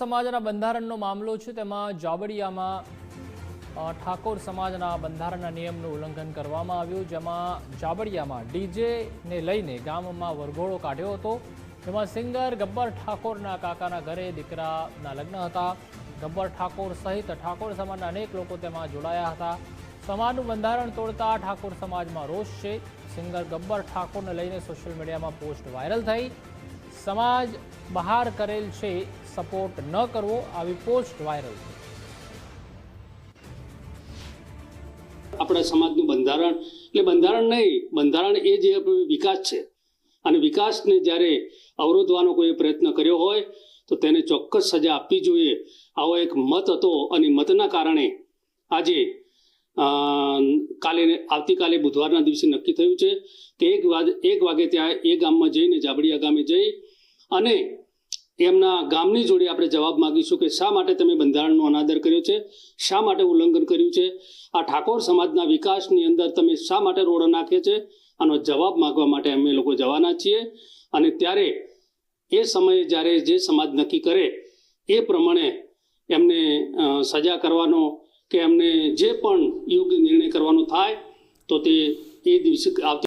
સમાજના બંધારણનો મામલો છે, તેમાં જાબડિયામાં ઠાકોર સમાજના બંધારણના નિયમનું ઉલ્લંઘન કરવામાં આવ્યું, જેમાં જાબડિયામાં ડીજેને લઈને ગામમાં વરઘોડો કાઢ્યો હતો. જેમાં સિંગર ગબ્બર ઠાકોરના કાકાના ઘરે દીકરાના લગ્ન હતા. ગબ્બર ઠાકોર સહિત ઠાકોર સમાજના અનેક લોકો તેમાં જોડાયા હતા. સમાજનું બંધારણ તોડતા ઠાકોર સમાજમાં રોષ છે. સિંગર ગબ્બર ઠાકોરને લઈને સોશિયલ મીડિયામાં પોસ્ટ વાયરલ થઈ. સમાજ બહાર કરેલ છે સપોર્ટ ન કરવો આવી પોસ્ટ વાયરલ થઈ આપણા સમાજનું બંધારણ, એટલે બંધારણ નહીં, બંધારણ એ જે વિકાસ છે. અને વિકાસને જ્યારે અવરોધવાનો કોઈ પ્રયત્ન કર્યો હોય, તો તેને ચોક્કસ સજા આપવી જોઈએ. આવો એક મત હતો અને મતના કારણે આજે કાલે આવતીકાલે બુધવારના દિવસે નક્કી થયું છે કે એક વાગે એક વાગે ત્યાં એ ગામમાં જઈને જાબડીયા ગામે જઈ અને એમના ગામની જોડે આપણે જવાબ માગીશું કે શા માટે તમે બંધારણનો અનાદર કર્યો છે? શા માટે ઉલ્લંઘન કર્યું છે? આ ઠાકોર સમાજના વિકાસની અંદર તમે શા માટે રોડ નાખે છે? આનો જવાબ માગવા માટે અમે લોકો જવાના છીએ. અને ત્યારે એ સમયે જ્યારે જે સમાજ નક્કી કરે, એ પ્રમાણે એમને સજા કરવાનો કે એમને જે પણ યોગ્ય નિર્ણય કરવાનો થાય, તો તે એ દિવસે આવતી